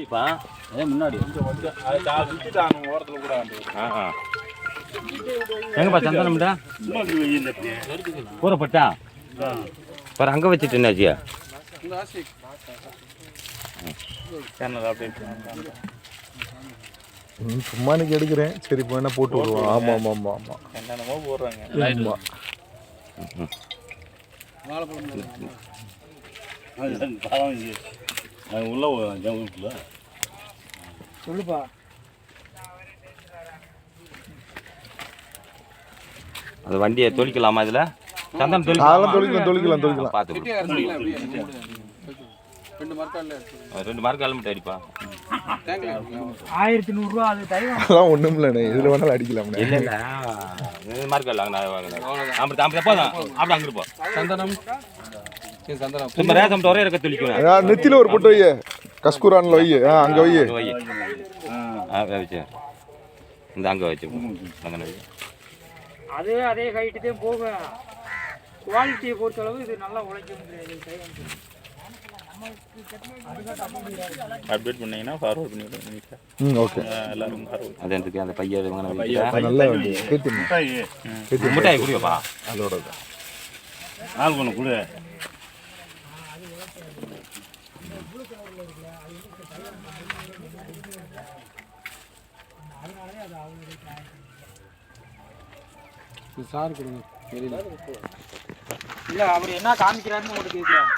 இப்போ ஏன் முன்னாடி. ஆ ஆ எங்கப்பா சந்தனம்டா கூறப்பட்டா பாரு அங்கே வச்சுட்டு என்னாச்சியா ம், சும்மா இன்னைக்கு எடுக்கிறேன். சரி இப்போ வேணா போட்டு விடுவோம். ஆமா ஆமா ஆமா ஆமா. என்னென்னமோ போடுறாங்க. ஆமா உள்ள ஜவுக்குள்ள சொல்லுப்பா. அந்த வண்டியை தொளிக்கலாமா இதில்? சந்தனம் தொளிக்கலாமா? தொழிக்கலாம் தொழிக்கலாம் தொழிக்கலாம் பார்த்து ரெண்டு மார்க் ஹெல்மெட் அடிப்பா. ஆயிரத்தி நூறுரூவா அது டைம் அதெல்லாம் ஒண்ணும் இல்லைண்ணே இதுல வேணாலும் அடிக்கலாம்ண்ணே. இல்ல இல்ல. இது மார்க் இல்லை நான் வாங்கினேன் அப்படி அப்படி போதும். அப்படி அங்கே இருப்போம் சந்தனம். சும்மா ரேசம் ஒரே இருக்க தொளிக்கணும்? அதான் நெத்தியில ஒரு பொட்டு வைய. கஸ்கூரான்ல வை ஆ அங்க வை அங்க வை ஆ வச்சு. இந்த அங்கே வச்சு. அங்கே அதே அதே ஹைட்டு தான் போகும் குவாலிட்டியை பொறுத்தளவு இது நல்லா உழைக்க முடியாது அப்டேட் பண்ணீங்கன்னா ஃபார்வர்ட் பண்ணிவிடுங்க நீட்டாக ம் ஓகே. எல்லாரும் அது எனக்கு அந்த வைக்கிறேன் நல்ல முட்டாய். அதோட. நாலு கொண்டு கொடு. சார் கொடுங்க. இல்லை அவர் என்ன காமிக்கிறாருன்னு உங்களுக்கு கேட்குறேன்